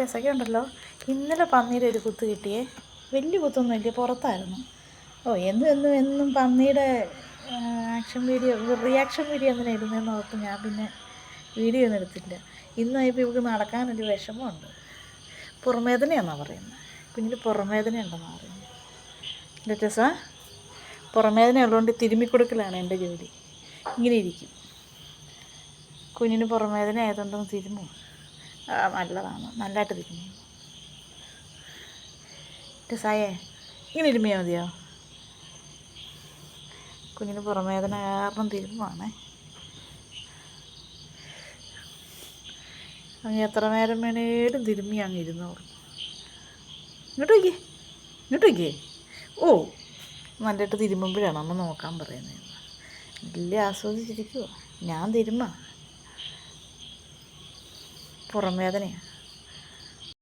രസമൊക്കെ ഉണ്ടല്ലോ ഇന്നലെ പന്നീടെ ഒരു കുത്ത് കിട്ടിയേ. വലിയ കുത്തൊന്നും ഇല്ല പുറത്തായിരുന്നു. ഓ എന്നും എന്നും എന്നും പന്നിയുടെ ആക്ഷൻ വീഡിയോ റിയാക്ഷൻ വീഡിയോ എന്തിനാണ് ഇടുന്നതെന്ന് ഓർത്ത് ഞാൻ പിന്നെ വീഡിയോ ഒന്നും എടുത്തില്ല ഇന്നായപ്പോൾ ഇവർക്ക് നടക്കാനൊരു വിഷമമുണ്ട്. പുറമേദനയാണെന്നാണ് പറയുന്നത് കുഞ്ഞിന് പുറമേദന ഉണ്ടെന്നാണ് പറയുന്നത് എന്റെ പുറമേദന ഉള്ളതുകൊണ്ട് തിരുമ്മിക്കൊടുക്കലാണ് എന്റെ ജോലി. ഇങ്ങനെ ഇരിക്കും. കുഞ്ഞിന് പുറമേദന ആയതുകൊണ്ടൊന്ന് തിരുമ്മും. നല്ലതാണ്. നല്ലതായിട്ട് തിരുമ്മും സായേ ഇങ്ങനെ ഇരുമ്പിയാൽ മതിയോ? കുഞ്ഞിന് പുറമേദന കാരണം തിരുമ്മുവാണേ അങ്ങ് എത്ര നേരം വേണേലും തിരുമ്മി അങ്ങ് ഇരുന്നോളൂ. ഇങ്ങോട്ട് വയ്ക്കേ ഇങ്ങോട്ട് വയ്ക്കേ ഓ നല്ലതായിട്ട് തിരുമ്പുമ്പോഴാണ് അമ്മ നോക്കാൻ പറയുന്നത്. ഇല്ല ആസ്വദിച്ചിരിക്കുമോ ഞാൻ തിരുമ്മ. പുറംവേദനയാണ്